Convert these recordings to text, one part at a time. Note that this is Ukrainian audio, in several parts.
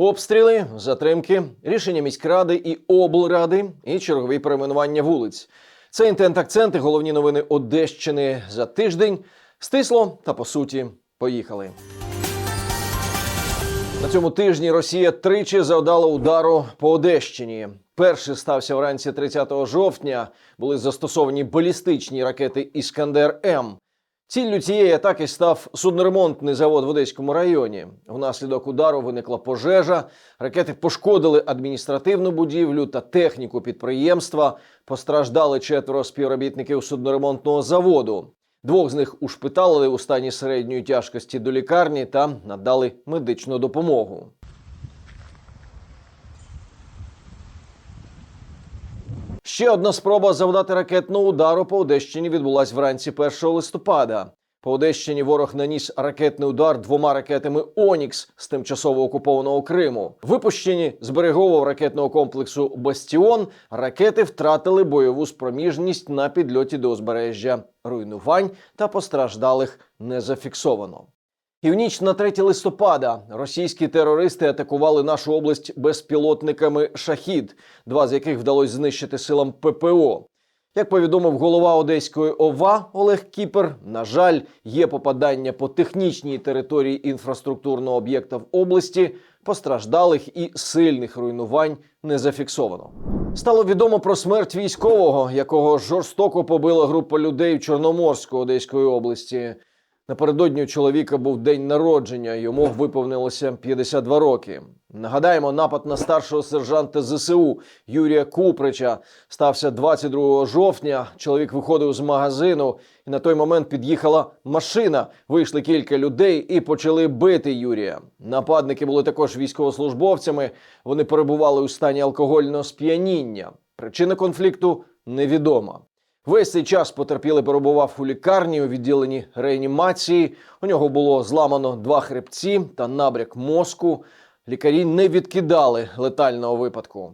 Обстріли, затримки, рішення міськради і облради і чергові перейменування вулиць. Це інтент-акценти, головні новини Одещини за тиждень. Стисло та по суті, поїхали. На цьому тижні Росія тричі завдала удару по Одещині. Перший стався вранці 30 жовтня. Були застосовані балістичні ракети Іскандер М. Ціллю цієї атаки став судноремонтний завод в Одеському районі. Внаслідок удару виникла пожежа. Ракети пошкодили адміністративну будівлю та техніку підприємства. Постраждали четверо співробітників судноремонтного заводу. Двох з них ушпиталили у стані середньої тяжкості до лікарні та надали медичну допомогу. Ще одна спроба завдати ракетного удару по Одещині відбулась вранці 1 листопада. По Одещині ворог наніс ракетний удар двома ракетами Онікс з тимчасово окупованого Криму. Випущені з берегового ракетного комплексу Бастіон. Ракети втратили бойову спроміжність на підльоті до узбережжя. Руйнувань та постраждалих не зафіксовано. І в ніч на 3 листопада російські терористи атакували нашу область безпілотниками Шахід, два з яких вдалося знищити силам ППО. Як повідомив голова Одеської ОВА Олег Кіпер, на жаль, є попадання по технічній території інфраструктурного об'єкта в області. Постраждалих і сильних руйнувань не зафіксовано. Стало відомо про смерть військового, якого жорстоко побила група людей в Чорноморську Одеської області. Напередодні у чоловіка був день народження, йому виповнилося 52 роки. Нагадаємо, напад на старшого сержанта ЗСУ Юрія Куприча стався 22 жовтня. Чоловік виходив з магазину, і на той момент під'їхала машина. Вийшли кілька людей і почали бити Юрія. Нападники були також військовослужбовцями. Вони перебували у стані алкогольного сп'яніння. Причина конфлікту невідома. Весь цей час потерпілий перебував у лікарні у відділенні реанімації. У нього було зламано два хребці та набряк мозку. Лікарі не відкидали летального випадку.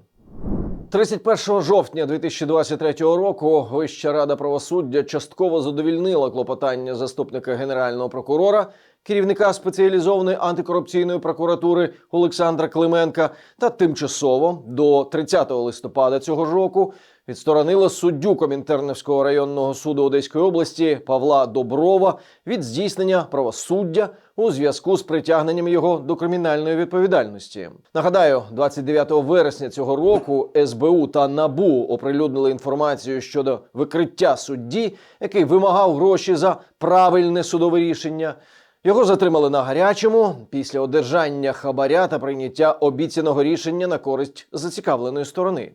31 жовтня 2023 року Вища рада правосуддя частково задовільнила клопотання заступника генерального прокурора, керівника спеціалізованої антикорупційної прокуратури Олександра Клименка та тимчасово до 30 листопада цього ж року відсторонила суддю Комінтернівського районного суду Одеської області Павла Доброва від здійснення правосуддя у зв'язку з притягненням його до кримінальної відповідальності. Нагадаю, 29 вересня цього року СБУ та НАБУ оприлюднили інформацію щодо викриття судді, який вимагав гроші за правильне судове рішення. Його затримали на гарячому після одержання хабаря та прийняття обіцяного рішення на користь зацікавленої сторони.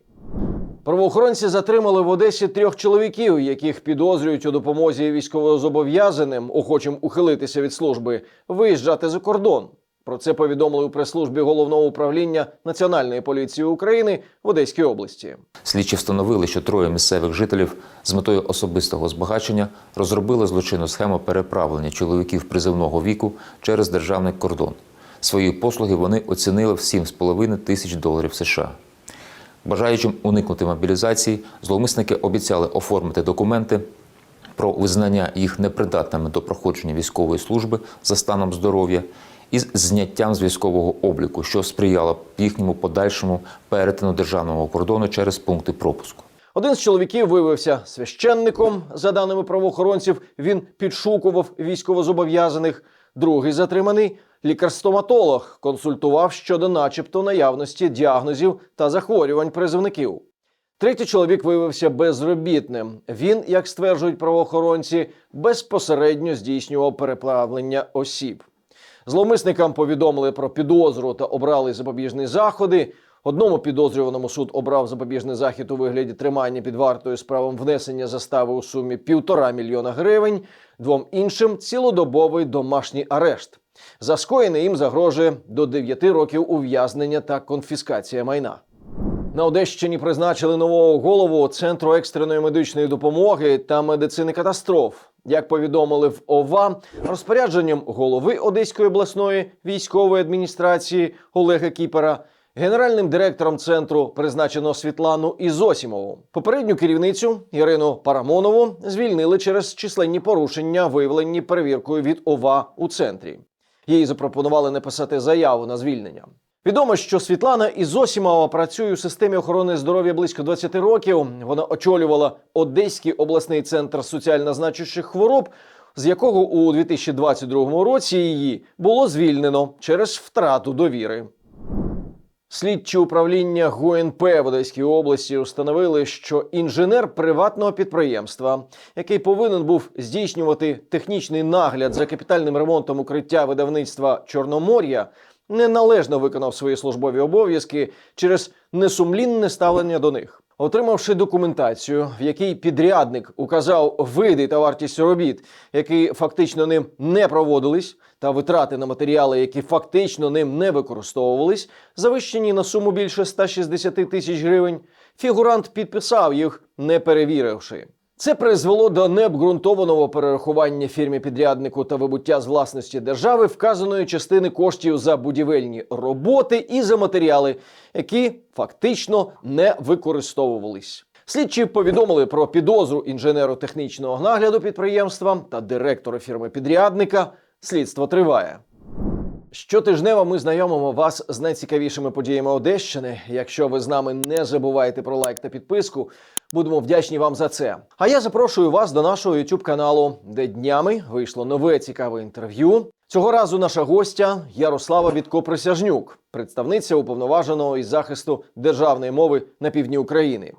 Правоохоронці затримали в Одесі трьох чоловіків, яких підозрюють у допомозі військовозобов'язаним, охочим ухилитися від служби, виїжджати за кордон. Про це повідомили у прес-службі головного управління Національної поліції України в Одеській області. Слідчі встановили, що троє місцевих жителів з метою особистого збагачення розробили злочинну схему переправлення чоловіків призовного віку через державний кордон. Свої послуги вони оцінили в 7,5 тисяч доларів США. Бажаючим уникнути мобілізації, зловмисники обіцяли оформити документи про визнання їх непридатними до проходження військової служби за станом здоров'я із зняттям з військового обліку, що сприяло їхньому подальшому перетину державного кордону через пункти пропуску. Один з чоловіків виявився священником. За даними правоохоронців, він підшукував військовозобов'язаних. Другий затриманий лікар-стоматолог консультував щодо, начебто, наявності діагнозів та захворювань призовників. Третій чоловік виявився безробітним. Він, як стверджують правоохоронці, безпосередньо здійснював переправлення осіб. Зловмисникам повідомили про підозру та обрали запобіжні заходи. Одному підозрюваному суд обрав запобіжний захід у вигляді тримання під вартою з правом внесення застави у сумі півтора мільйона гривень. Двом іншим цілодобовий домашній арешт. За скоєне їм загрожує до 9 років ув'язнення та конфіскація майна. На Одещині призначили нового голову Центру екстреної медичної допомоги та медицини катастроф. Як повідомили в ОВА, розпорядженням голови Одеської обласної військової адміністрації Олега Кіпера, генеральним директором центру призначено Світлану Ізосімову. Попередню керівницю Ірину Парамонову звільнили через численні порушення, виявлені перевіркою від ОВА у центрі. Їй запропонували написати заяву на звільнення. Відомо, що Світлана Ізосімова працює у системі охорони здоров'я близько 20 років. Вона очолювала Одеський обласний центр соціально значущих хвороб, з якого у 2022 році її було звільнено через втрату довіри. Слідчі управління ГУНП в Одеській області установили, що інженер приватного підприємства, який повинен був здійснювати технічний нагляд за капітальним ремонтом укриття видавництва Чорномор'я, неналежно виконав свої службові обов'язки через несумлінне ставлення до них. Отримавши документацію, в якій підрядник указав види та вартість робіт, які фактично ним не проводились, та витрати на матеріали, які фактично ним не використовувались, завищені на суму більше 160 тисяч гривень, фігурант підписав їх, не перевіривши. Це призвело до необґрунтованого перерахування фірмі підряднику та вибуття з власності держави вказаної частини коштів за будівельні роботи і за матеріали, які фактично не використовувались. Слідчі повідомили про підозру інженеру технічного нагляду підприємства та директору фірми підрядника. Слідство триває. Щотижнево ми знайомимо вас з найцікавішими подіями Одещини. Якщо ви з нами не забувайте про лайк та підписку, будемо вдячні вам за це. А я запрошую вас до нашого youtube каналу, де днями вийшло нове цікаве інтерв'ю. Цього разу наша гостя Ярослава Вітко Присяжнюк, представниця уповноваженого із захисту державної мови на півдні України.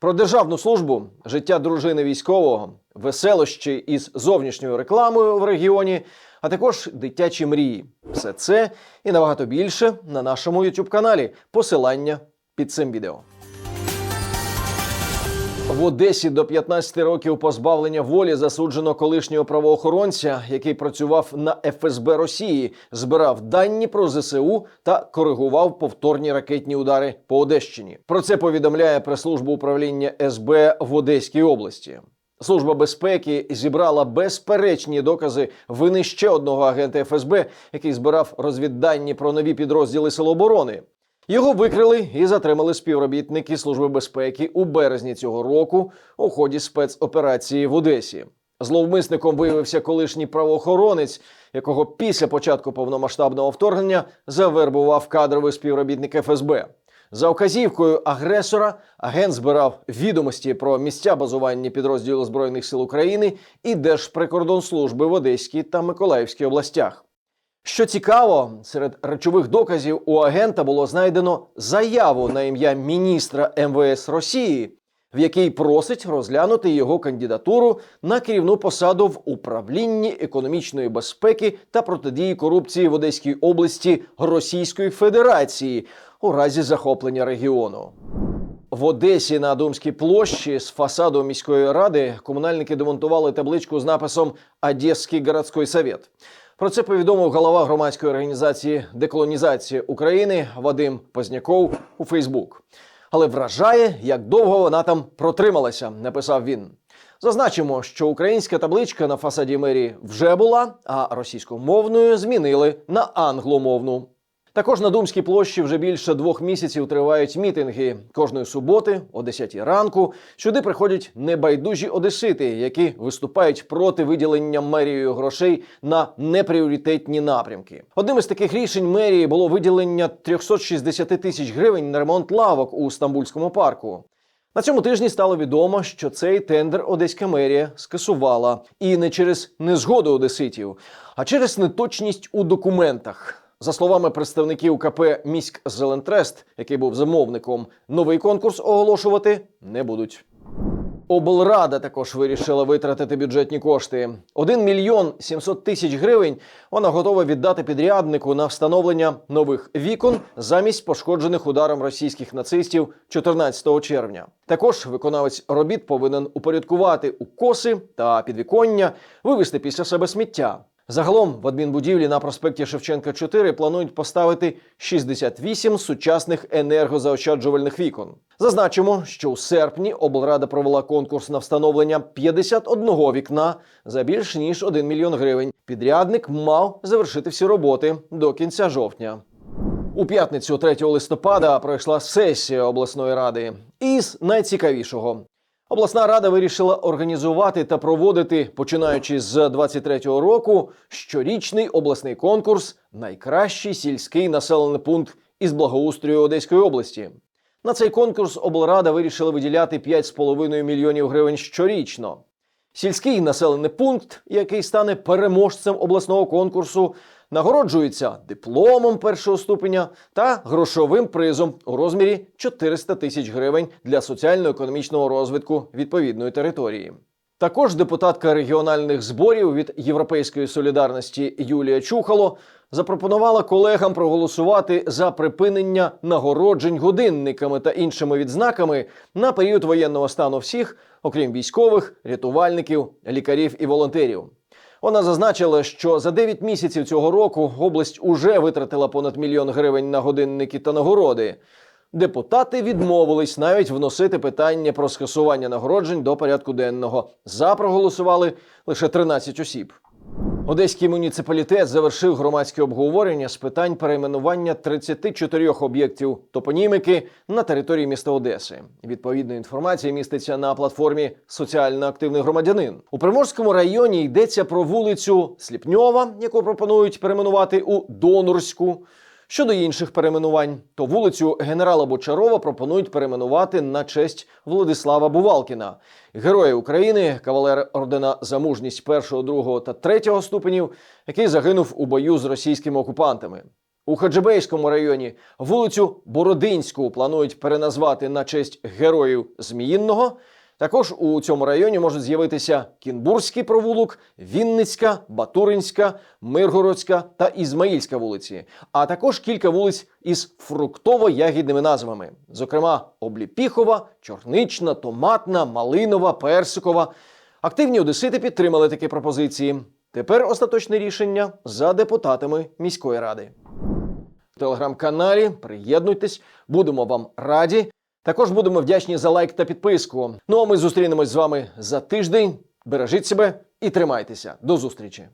Про державну службу, життя дружини військового, веселощі із зовнішньою рекламою в регіоні, а також дитячі мрії. Все це і набагато більше на нашому youtube каналі. Посилання під цим відео. В Одесі до 15 років позбавлення волі засуджено колишнього правоохоронця, який працював на ФСБ Росії, збирав дані про ЗСУ та коригував повторні ракетні удари по Одещині. Про це повідомляє прес-служба управління СБ в Одеській області. Служба безпеки зібрала безперечні докази вини ще одного агента ФСБ, який збирав розвіддані про нові підрозділи Сил оборони. Його викрили і затримали співробітники Служби безпеки у березні цього року у ході спецоперації в Одесі. Зловмисником виявився колишній правоохоронець, якого після початку повномасштабного вторгнення завербував кадровий співробітник ФСБ. За вказівкою агресора агент збирав відомості про місця базування підрозділу збройних сил України і Держприкордонслужби в Одеській та Миколаївській областях. Що цікаво, серед речових доказів у агента було знайдено заяву на ім'я міністра МВС Росії, в якій просить розглянути його кандидатуру на керівну посаду в управлінні економічної безпеки та протидії корупції в Одеській області Російської Федерації у разі захоплення регіону. В Одесі на Думській площі з фасаду міської ради комунальники демонтували табличку з написом Одеський городський совет. Про це повідомив голова громадської організації Деколонізація України Вадим Позняков у Фейсбук. Але вражає, як довго вона там протрималася, написав він. Зазначимо, що українська табличка на фасаді мерії вже була, а російськомовною змінили на англомовну. Також на Думській площі вже більше двох місяців тривають мітинги. Кожної суботи, о 10 ранку, сюди приходять небайдужі одесити, які виступають проти виділення мерією грошей на непріоритетні напрямки. Одним із таких рішень мерії було виділення 360 тисяч гривень на ремонт лавок у Стамбульському парку. На цьому тижні стало відомо, що цей тендер Одеська мерія скасувала і не через незгоду одеситів, а через неточність у документах. За словами представників КП Міськ Зелентрест, який був замовником, новий конкурс оголошувати не будуть. Облрада також вирішила витратити бюджетні кошти. 1 мільйон 700 тисяч гривень вона готова віддати підряднику на встановлення нових вікон замість пошкоджених ударом російських нацистів 14 червня. Також виконавець робіт повинен упорядкувати укоси та підвіконня, вивести після себе сміття. Загалом в адмінбудівлі на проспекті Шевченка 4 планують поставити 68 сучасних енергозаощаджувальних вікон. Зазначимо, що у серпні облрада провела конкурс на встановлення 51 вікна за більш ніж 1 мільйон гривень. Підрядник мав завершити всі роботи до кінця жовтня. У п'ятницю 3 листопада пройшла сесія обласної ради. Із найцікавішого Обласна рада вирішила організувати та проводити, починаючи з 23-го року, щорічний обласний конкурс Найкращий сільський населений пункт із благоустрою Одеської області. На цей конкурс облрада вирішила виділяти 5,5 мільйонів гривень щорічно. Сільський населений пункт, який стане переможцем обласного конкурсу, нагороджується дипломом першого ступеня та грошовим призом у розмірі 400 тисяч гривень для соціально-економічного розвитку відповідної території. Також депутатка регіональних зборів від Європейської солідарності Юлія Чухало запропонувала колегам проголосувати за припинення нагороджень годинниками та іншими відзнаками на період воєнного стану всіх, окрім військових, рятувальників, лікарів і волонтерів. Вона зазначила, що за 9 місяців цього року область уже витратила понад мільйон гривень на годинники та нагороди. Депутати відмовились навіть вносити питання про скасування нагороджень до порядку денного. За проголосували лише 13 осіб. Одеський муніципалітет завершив громадське обговорення з питань перейменування 34 об'єктів топонімики на території міста Одеси. Відповідна інформація міститься на платформі Соціально активний громадянин. У Приморському районі йдеться про вулицю Сліпньова, яку пропонують перейменувати у Донорську. Щодо інших перейменувань, то вулицю генерала Бочарова пропонують перейменувати на честь Владислава Бувалкіна, героя України, кавалер ордена за мужність першого, другого та третього ступенів, який загинув у бою з російськими окупантами. У Хаджибейському районі вулицю Бородинську планують переназвати на честь героїв Зміїнного. Також у цьому районі можуть з'явитися Кінбурзький провулок, Вінницька, Батуринська, Миргородська та Ізмаїльська вулиці, а також кілька вулиць із фруктово-ягідними назвами, зокрема Обліпіхова, Чорнична, Томатна, Малинова, Персикова. Активні одесити підтримали такі пропозиції. Тепер остаточне рішення за депутатами міської ради. В телеграм-каналі приєднуйтесь, будемо вам раді. Також будемо вдячні за лайк та підписку. Ну а ми зустрінемось з вами за тиждень. Бережіть себе і тримайтеся. До зустрічі!